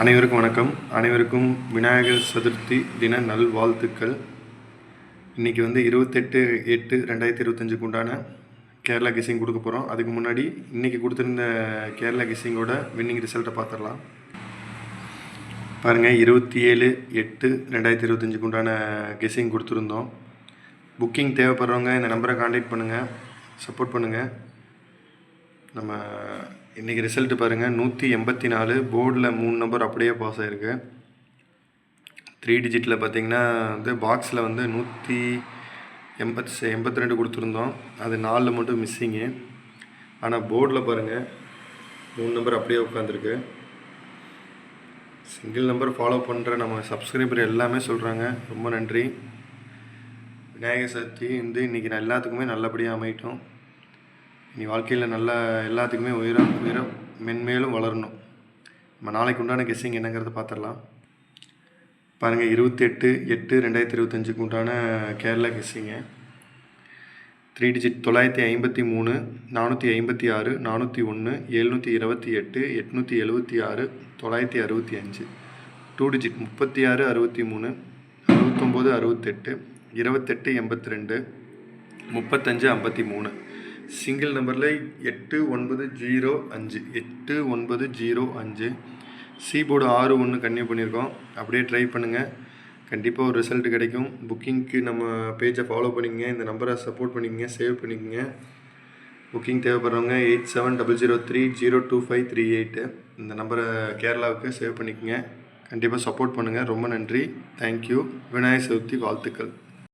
அனைவருக்கும் வணக்கம். அனைவருக்கும் விநாயகர் சதுர்த்தி தின நல்வாழ்த்துக்கள். இன்றைக்கி வந்து இருபத்தெட்டு எட்டு ரெண்டாயிரத்தி இருபத்தஞ்சுக்கு உண்டான கேரளா கிஸ்ஸிங் கொடுக்க போகிறோம் அதுக்கு முன்னாடி இன்றைக்கி கொடுத்துருந்த கேரளா கிஸ்ஸிங்கோட வின்னிங் ரிசல்ட்டை பார்த்துடலாம். பாருங்கள் இருபத்தி ஏழு எட்டு ரெண்டாயிரத்தி இருபத்தஞ்சுக்கு உண்டான கெஸ்ஸிங் கொடுத்துருந்தோம். புக்கிங் தேவைப்படுறவங்க இந்த நம்பரை காண்டாக்ட் பண்ணுங்கள் சப்போர்ட் பண்ணுங்கள் நம்ம இன்றைக்கி ரிசல்ட்டு பாருங்கள் நூற்றி எண்பத்தி நாலு. போர்டில் மூணு நம்பர் அப்படியே பாஸ் ஆகிருக்கு த்ரீ டிஜிட்டில் பார்த்தீங்கன்னா வந்து பாக்ஸில் வந்து நூற்றி எண்பத்தி எண்பத்தி ரெண்டு கொடுத்துருந்தோம். அது நாலில் மட்டும் மிஸ்ஸிங்கு ஆனால் போர்டில் பாருங்கள் மூணு நம்பர் அப்படியே உட்காந்துருக்கு சிங்கிள் நம்பர் ஃபாலோ பண்ணுற நம்ம சப்ஸ்கிரைபர் எல்லாமே சொல்கிறாங்க ரொம்ப நன்றி. விநாயகர் சதுர்த்தி வந்து இன்றைக்கி எல்லாத்துக்குமே நல்லபடியாக அமையட்டும். நீ வாழ்க்கையில் நல்லா எல்லாத்துக்குமே உயரம் உயரம் மென்மேலும் வளரணும். நம்ம நாளைக்கு உண்டான கெஸ்ஸிங் என்னங்கிறத பார்த்துடலாம் பாருங்கள் இருபத்தெட்டு எட்டு ரெண்டாயிரத்தி இருபத்தஞ்சுக்கு உண்டான கேரளா கெஸ்ஸிங்க த்ரீ டிஜிட் தொள்ளாயிரத்தி ஐம்பத்தி மூணு நானூற்றி ஐம்பத்தி ஆறு நானூற்றி ஒன்று எழுநூற்றி இருபத்தி எட்டு எட்நூற்றி எழுபத்தி ஆறு தொள்ளாயிரத்தி அறுபத்தி அஞ்சு. டூ டிஜிட் முப்பத்தி ஆறு அறுபத்தி மூணு அறுபத்தொம்போது அறுபத்தெட்டு இருபத்தெட்டு எண்பத்தி ரெண்டு முப்பத்தஞ்சு ஐம்பத்தி மூணு. சிங்கிள் நம்பரில் எட்டு ஒன்பது ஜீரோ அஞ்சு எட்டு ஒன்பது ஜீரோ அஞ்சு. சீபோர்டு ஆறு ஒன்று கன்னியூ பண்ணியிருக்கோம். அப்படியே ட்ரை பண்ணுங்கள் கண்டிப்பாக ஒரு ரிசல்ட் கிடைக்கும். புக்கிங்க்கு நம்ம பேஜை ஃபாலோ பண்ணிக்கங்க. இந்த நம்பரை சப்போர்ட் பண்ணிக்கங்க. சேவ் பண்ணிக்கங்க. புக்கிங் தேவைப்படுறவங்க eight seven double zero three zero two five three eight இந்த நம்பரை கேரளாவுக்கு சேவ் பண்ணிக்கங்க. கண்டிப்பாக சப்போர்ட் பண்ணுங்கள் ரொம்ப நன்றி. தேங்க்யூ விநாயகர் சதுர்த்தி வாழ்த்துக்கள்.